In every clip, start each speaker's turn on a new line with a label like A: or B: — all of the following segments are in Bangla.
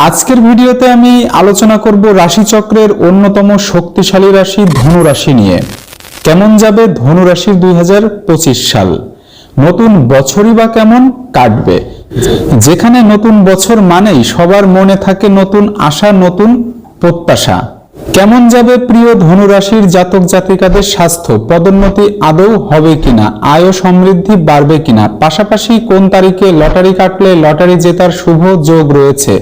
A: আজকের ভিডিওতে আমি আলোচনা করব রাশিচক্রের অন্যতম শক্তিশালী রাশি ধনু রাশি নিয়ে। কেমন যাবে ধনু রাশির দুই হাজার পঁচিশ সাল? নতুন বছরই বা কেমন কাটবে? যেখানে নতুন বছর মানেই সবার মনে থাকে নতুন আশা, নতুন প্রত্যাশা। কেমন যাবে প্রিয় ধনুরাশির জাতক জাতিকাদের স্বাস্থ্য? পদোন্নতি আদৌ হবে কিনা? আয় সমৃদ্ধি বাড়বে কিনা? পাশাপাশি কোন তারিখে লটারি কাটলে লটারি জেতার শুভ যোগ রয়েছে?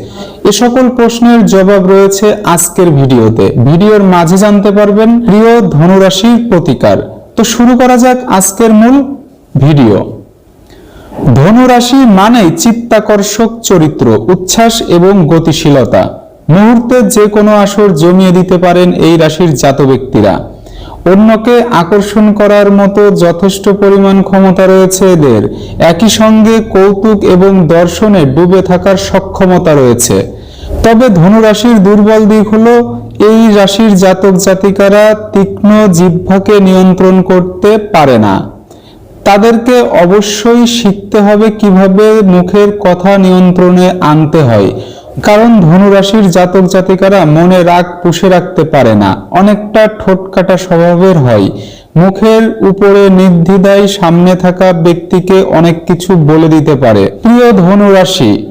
A: এ সকল প্রশ্নের জবাব রয়েছে আজকের ভিডিওতে। ভিডিওর মাঝে জানতে পারবেন প্রিয় ধনুরাশির প্রতিকার। তো শুরু করা যাক আজকের মূল ভিডিও। ধনুরাশি মানেই চিত্তাকর্ষক চরিত্র, উচ্ছ্বাস এবং গতিশীলতা। মুহূর্তে যে কোনো আসর জমিয়ে দিতে পারেন এই রাশির জাত ব্যক্তিরা। অন্যকে আকর্ষণ করার মতো যথেষ্ট পরিমাণ ক্ষমতা রয়েছে এদের। একই সঙ্গে কৌতুক এবং দর্শনে ডুবে থাকার সক্ষমতা রয়েছে। তবে ধনুরাশির দুর্বল দিক হলো, এই রাশির জাতক জাতিকারা তীক্ষ্ণ জিহ্বাকে নিয়ন্ত্রণ করতে পারে না। তাদেরকে অবশ্যই শিখতে হবে কীভাবে মুখের কথা নিয়ন্ত্রণে আনতে হয়। কারণ ধনুরাশির জাতক জাতিকারা মনে রাগ পুষে রাখতে পারে না। অনেকটা ঠোঁটকাটা স্বভাবের হয়। মুখের উপরে নির্দ্বিধায় সামনে থাকা ব্যক্তিকে অনেক কিছু বলে দিতে পারে। প্রিয় ধনুরাশি,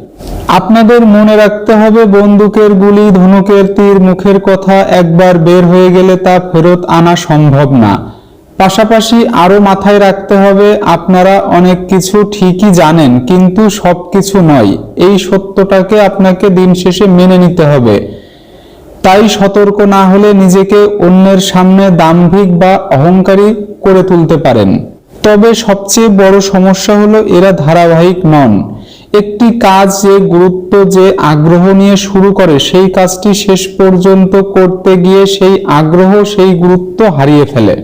A: আপনাদের মনে রাখতে হবে বন্দুকের গুলি, ধনুকের তীর, মুখের কথা একবার বের হয়ে গেলে তা ফেরত আনা সম্ভব না। পাশাপাশি আরও মাথায় রাখতে হবে, আপনারা অনেক কিছু ঠিকই জানেন, কিন্তু সব কিছু নয়। এই সত্যটাকে আপনাকে দিন শেষে মেনে নিতে হবে। তাই সতর্ক না হলে নিজেকে অন্যের সামনে দাম্ভিক বা অহংকারী করে তুলতে পারেন। তবে সবচেয়ে বড় সমস্যা হলো এরা ধারাবাহিক নন। একটি কাজ যে গুরুত্ব, যে আগ্রহ নিয়ে শুরু করে, সেই কাজটি শেষ পর্যন্ত করতে গিয়ে সেই আগ্রহ, সেই গুরুত্ব হারিয়ে ফেলে।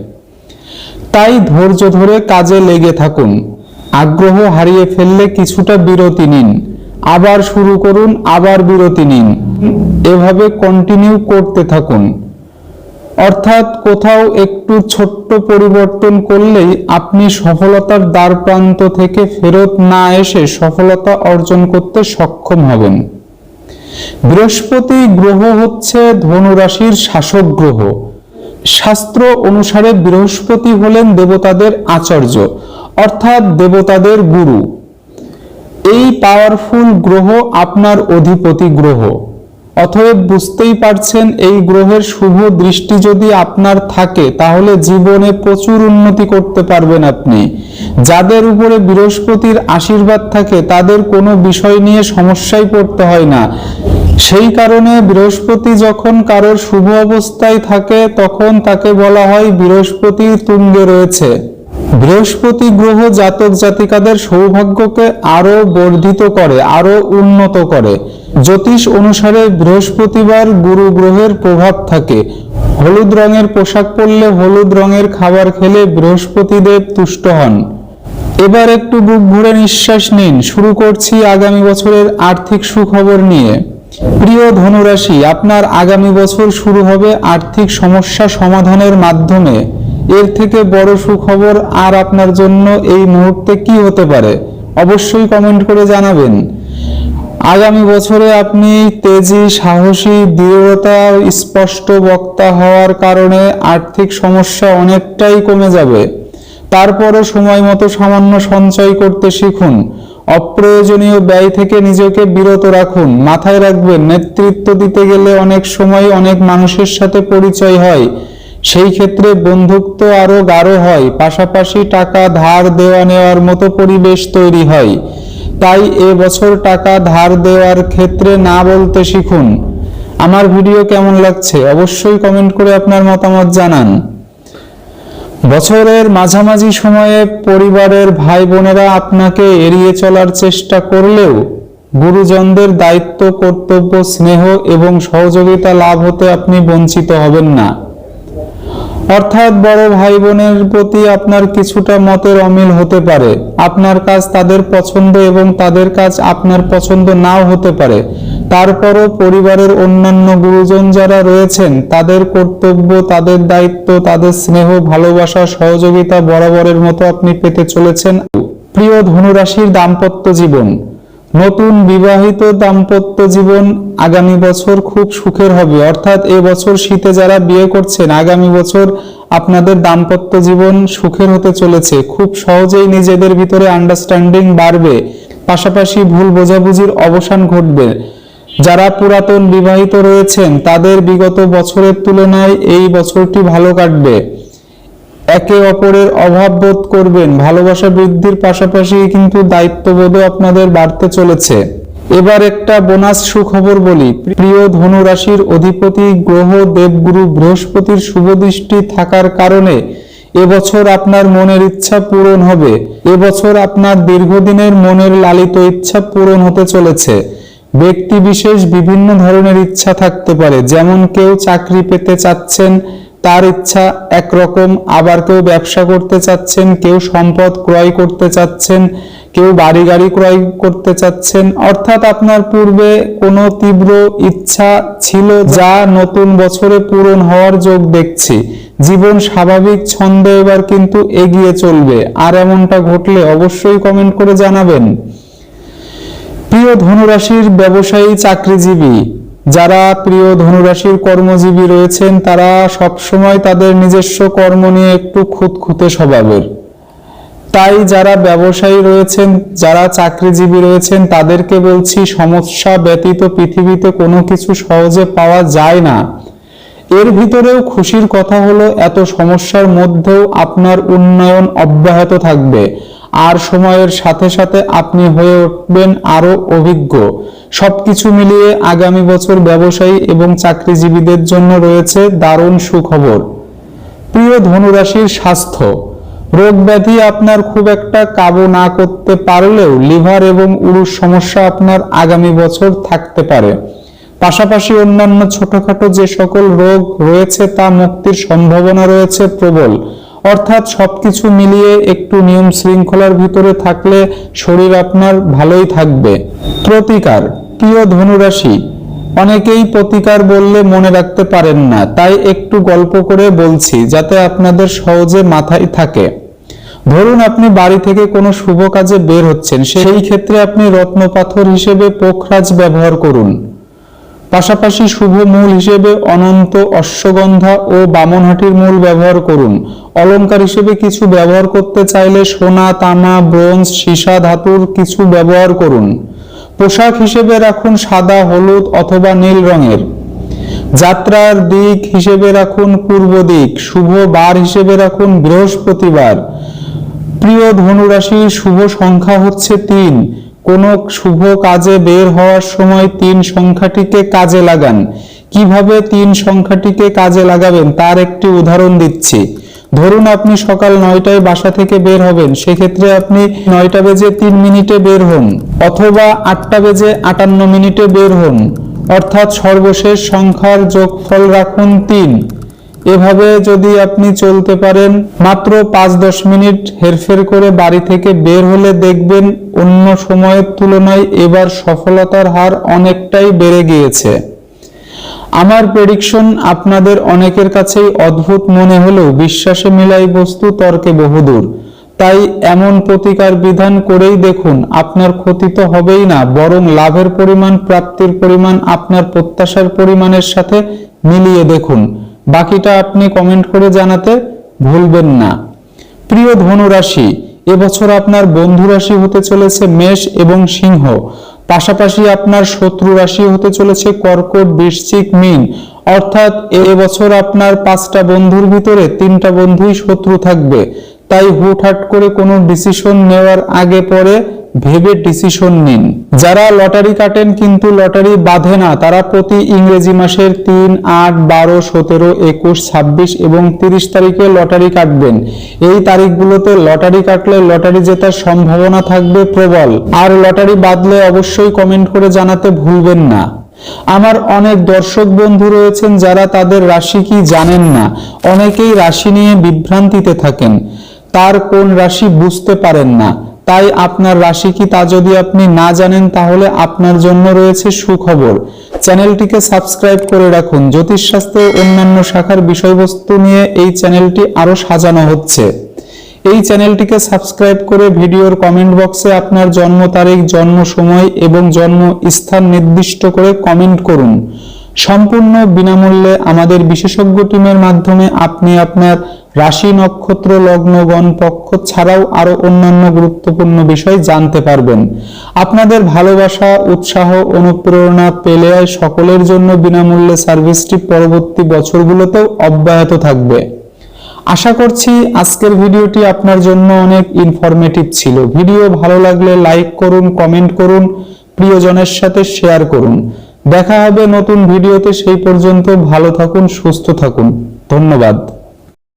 A: তাই ধৈর্য ধরে কাজে লেগে থাকুন। আগ্রহ হারিয়ে ফেললে কিছুটা বিরতি নিন। আবার শুরু করুন, আবার বিরতি নিন। এভাবে কন্টিনিউ করতে থাকুন। অর্থাৎ কোথাও একটু ছোট্ট পরিবর্তন করলেই আপনি সফলতার দ্বার প্রান্ত থেকে ফেরত না এসে সফলতা অর্জন করতে সক্ষম হবেন। বৃহস্পতি গ্রহ হচ্ছে ধনুরাশির শাসক গ্রহ। শাস্ত্র অনুসারে বৃহস্পতি হলেন দেবতাদের আচার্য, অর্থাৎ দেবতাদের গুরু। এই পাওয়ারফুল গ্রহ আপনার অধিপতি গ্রহ। অতএব বুঝতেই পারছেন এই গ্রহের শুভ দৃষ্টি যদি আপনার থাকে, তাহলে জীবনে প্রচুর উন্নতি করতে পারবেন আপনি। যাদের উপরে বৃহস্পতির আশীর্বাদ থাকে, তাদের কোনো বিষয় নিয়ে সমস্যায় পড়তে হয় না। সেই কারণে বৃহস্পতি যখন কারোর শুভ অবস্থায় থাকে, তখন তাকে বলা হয় বৃহস্পতি তুঙ্গে রয়েছে। বৃহস্পতি গ্রহ জাতক জাতিকাদের সৌভাগ্যকে আরও বর্ধিত করে আরও উন্নত করে। জ্যোতিষ অনুসারে বৃহস্পতিবার গুরু গ্রহের প্রভাব থাকে। হলুদ রঙের পোশাক পরলে হলুদ রঙের খাবার খেলে বৃহস্পতিদেব তুষ্ট হন। এবার একটু বুক ভরে নিঃশ্বাস নিন। শুরু করছি আগামী বছরের আর্থিক সুখবর নিয়ে। প্রিয় ধনুরাশি, আপনার আগামী বছর শুরু হবে আর্থিক সমস্যা সমাধানের মাধ্যমে। এর থেকে বড় সুখবর আর আপনার জন্য এই মুহূর্তে কি হতে পারে, অবশ্যই কমেন্ট করে জানাবেন। আগামী বছরে আপনি তেজি, সাহসী, দৃঢ়তা, স্পষ্ট বক্তা হওয়ার কারণে আর্থিক সমস্যা অনেকটাই কমে যাবে। তারপরও সময় মতো সামান্য সঞ্চয় করতে শিখুন। অপ্রয়োজনীয় ব্যয় থেকে নিজেকে বিরত রাখুন। মাথায় রাখবেন, নেতৃত্ব দিতে গেলে অনেক সময় অনেক মানুষের সাথে পরিচয় হয়। সেই ক্ষেত্রে বন্ধুত্ব আরও গাঢ় হয়, পাশাপাশি টাকা ধার দেওয়া নেওয়ার মতো পরিবেশ তৈরি হয়। তাই এ বছর টাকা ধার দেওয়ার ক্ষেত্রে না বলতে শিখুন। আমার ভিডিও কেমন লাগছে অবশ্যই কমেন্ট করে আপনার মতামত জানান। বছরের মাঝামাঝি সময়ে পরিবারের ভাই বোনেরা আপনাকে এড়িয়ে চলার চেষ্টা করলেও গুরুজনদের দায়িত্ব, কর্তব্য, স্নেহ এবং সহযোগিতা লাভ হতে আপনি বঞ্চিত হবেন না। অর্থাৎ বড় ভাই বোনের প্রতি আপনার কিছুটা মতের অমিল হতে পারে। আপনার কাজ তাদের পছন্দ এবং তাদের কাজ আপনার পছন্দ নাও হতে পারে। তারপরও পরিবারের অন্যান্য গুরুজন যারা রয়েছেন, তাদের কর্তব্য, তাদের দায়িত্ব, তাদের স্নেহ, ভালোবাসা, সহযোগিতা বরাবরের মতো আপনি পেতে চলেছেন। প্রিয় ধনুরাশির দাম্পত্য জীবন। নতুন বিবাহিত দাম্পত্য জীবন আগামী বছর খুব সুখের হবে। অর্থাৎ এ বছর শীতে যারা বিয়ে করছেন, আগামী বছর আপনাদের দাম্পত্য জীবন সুখের হতে চলেছে। খুব সহজেই নিজেদের ভিতরে আন্ডারস্ট্যান্ডিং বাড়বে। পাশাপাশি ভুল বোঝাবুঝির অবসান ঘটবে। যারা পুরাতন বিবাহিত রয়েছেন, তাদের বিগত বছরের তুলনায় এই বছরটি ভালো কাটবে। একে অপরের অভাব বোধ করবেন, ভালোবাসা বৃদ্ধির পাশাপাশি কিন্তু দায়িত্ববোধও আপনাদের বাড়তে চলেছে। এবার একটা বোনাস সুখবর বলি, প্রিয় ধনুরাশির অধিপতি গ্রহ দেবগুরু বৃহস্পতির শুভ দৃষ্টি থাকার কারণে এবছর আপনার মনের ইচ্ছা পূরণ হবে। এবছর আপনার দীর্ঘদিনের মনের লালিত ইচ্ছা পূরণ হতে চলেছে। ব্যক্তি বিশেষ বিভিন্ন ধরনের ইচ্ছা থাকতে পারে, যেমন কেউ চাকরি পেতে চাচ্ছেন, তার ইচ্ছা একরকম, আবার কেউ ব্যবসা করতে চাচ্ছেন, কেউ সম্পদ ক্রয় করতে চাচ্ছেন, কেউ বাড়ি গাড়ি ক্রয় করতে চাচ্ছেন। অর্থাৎ আপনার পূর্বে কোনো তীব্র ইচ্ছা ছিল যা নতুন বছরে পূরণ হওয়ার যোগ দেখছি। জীবন স্বাভাবিক ছন্দে এবার কিন্তু এগিয়ে চলবে। আর এমনটা ঘটলে অবশ্যই কমেন্ট করে জানাবেন। প্রিয় ধনুরাশির ব্যবসায়ী চাকরিজীবী, যারা প্রিয় ধনুরাশির কর্মজীবী রয়েছেন, তারা সবসময় তাদের নিজস্ব কর্ম নিয়ে একটু খুঁতখুঁতে স্বভাবের। তাই যারা ব্যবসায়ী রয়েছেন, যারা চাকরিজীবী রয়েছেন, তাদেরকে বলছি সমস্যা ব্যতীত পৃথিবীতে কোনো কিছু সহজে পাওয়া যায় না। এর ভিতরেও খুশির কথা হলো, এত সমস্যার মধ্যেও আপনার উন্নয়ন অব্যাহত থাকবে। আর সময়ের সাথে সাথে আপনি হয়ে উঠবেন আরও অভিজ্ঞ। সবকিছু মিলিয়ে আগামী বছর ব্যবসায়ী এবং চাকরিজীবীদের জন্য রয়েছে দারুণ সুখবর। প্রিয় ধনুরাশির স্বাস্থ্য। রোগ ব্যাধি আপনার খুব একটা কাবু না করতে পারলেও লিভার এবং উরুর সমস্যা আপনার আগামী বছর থাকতে পারে। পাশাপাশি অন্যান্য ছোটখাটো যে সকল রোগ রয়েছে তা মুক্তির সম্ভাবনা রয়েছে প্রবল। অর্থাৎ সবকিছু মিলিয়ে একটু নিয়ম শৃঙ্খলার ভিতরে থাকলে শরীর আপনার ভালোই থাকবে। প্রতিকার, প্রিয় ধনুরাশি, অনেকেই প্রতিকার বললে মনে রাখতে পারেন না, তাই একটু গল্প করে বলছি যাতে আপনাদের সহজে মাথায় থাকে। ধরুন আপনি বাড়ি থেকে কোনো শুভ কাজে বের হচ্ছেন, সেই ক্ষেত্রে আপনি রত্নপাথর হিসেবে পোখরাজ ব্যবহার করুন। পাশাপাশি শুভ মূল হিসেবে অনন্ত অশ্বগন্ধা ও বামনহাটির মূল ব্যবহার করুন। অলংকার হিসেবে কিছু ব্যবহার করতে চাইলে সোনা, তামা, ব্রোঞ্জ, সীসা ধাতুর কিছু ব্যবহার করুন। পোশাক হিসেবে রাখুন সাদা, হলুদ অথবা নীল রঙের। যাত্রার দিক হিসেবে রাখুন পূর্ব দিক, শুভ বার হিসেবে রাখুন বৃহস্পতিবার। প্রিয় ধনুরাশির শুভ সংখ্যা হচ্ছে তিন। কোনো শুভ কাজে বের হওয়ার সময় তিন সংখ্যাটিকে কাজে লাগান। কীভাবে তিন সংখ্যাটিকে কাজে লাগাবেন তার একটি উদাহরণ দিচ্ছি। ধরুন আপনি সকাল নয়টায় বাসা থেকে বের হবেন, সেক্ষেত্রে আপনি নয়টা বেজে তিন মিনিটে বের হন অথবা আটটা বেজে আটান্ন মিনিটে বের হন। অর্থাৎ সর্বশেষ সংখ্যার যোগফল রাখুন তিন। এভাবে যদি আপনি চলতে পারেন, মাত্র পাঁচ দশ মিনিট হেরফের করে বাড়ি থেকে বের হলে দেখবেন অন্য সময়ের তুলনায় এবার সফলতার হার অনেকটাই বেড়ে গিয়েছে। আমার প্রেডিকশন আপনাদের অনেকের কাছেই অদ্ভুত মনে হলেও বিশ্বাসে মিলাই বস্তু তর্কে বহুদূর। তাই এমন প্রতিকার বিধান করেই দেখুন, আপনার ক্ষতি তো হবেই না, বরং লাভের পরিমাণ, প্রাপ্তির পরিমাণ, আপনার প্রত্যাশার পরিমাণের সাথে মিলিয়ে দেখুন। বাকিটা আপনি কমেন্ট করে জানাতে ভুলবেন না। প্রিয় ধনু রাশি এবছর আপনার বন্ধু রাশি হতে চলেছে মেষ এবং সিংহ। পাশাপাশি আপনার শত্রু রাশি হতে চলেছে কর্কট, বৃশ্চিক, মিন। অর্থাৎ এবছর আপনার পাঁচটা বন্ধুর ভিতরে তিনটা বন্ধুই শত্রু থাকবে। তাই হুটহাট করে কোনো ডিসিশন নেওয়ার আগে পরে ভেবে ডিসিশন নিন। যারা লটারি কাটেন কিন্তু লটারি বাঁধে না, তারা প্রতি ইংরেজি মাসের তিন, আট, বারো, সতেরো, একুশ, ছাব্বিশ এবং তিরিশ তারিখে লটারি কাটবেন। এই তারিখগুলোতে লটারি কাটলে লটারি জেতার সম্ভাবনা থাকবে প্রবল। আর লটারি বাঁধলে অবশ্যই কমেন্ট করে জানাতে ভুলবেন না। আমার অনেক দর্শক বন্ধু রয়েছেন যারা তাদের রাশি কি জানেন না। অনেকেই রাশি নিয়ে বিভ্রান্তিতে থাকেন। তার কোন রাশি বুঝতে পারেন না। তাই আপনার রাশি কি তা যদি আপনি না জানেন, তাহলে আপনার জন্য রয়েছে সুখবর। চ্যানেলটিকে সাবস্ক্রাইব করে রাখুন। জ্যোতিষশাস্ত্রের অন্যান্য শাখার বিষয়বস্তু নিয়ে এই চ্যানেলটি আরও সাজানো হচ্ছে। এই চ্যানেলটিকে সাবস্ক্রাইব করে ভিডিওর কমেন্ট বক্সে আপনার জন্ম তারিখ, জন্ম সময় এবং জন্ম স্থান নির্দিষ্ট করে কমেন্ট করুন। সম্পূর্ণ বিনামূল্যে আমাদের বিশেষজ্ঞ টিমের মাধ্যমে আপনি আপনার রাশি নক্ষত্র লগ্ন গণ পক্ষ ছাড়াও আরও অন্যান্য গুরুত্বপূর্ণ বিষয় জানতে পারবেন। আপনাদের ভালোবাসা, উৎসাহ, অনুপ্রেরণা পেলে সকলের জন্য বিনামূল্যে সার্ভিসটি পরবর্তী বছরগুলোতেও অব্যাহত থাকবে। আশা করছি আজকের ভিডিওটি আপনার জন্য অনেক ইনফরমেটিভ ছিল। ভিডিও ভালো লাগলে লাইক করুন কমেন্ট করুন, প্রিয়জনের সাথে শেয়ার করুন। দেখা হবে নতুন ভিডিওতে সেই পর্যন্ত ভালো থাকুন সুস্থ থাকুন। ধন্যবাদ।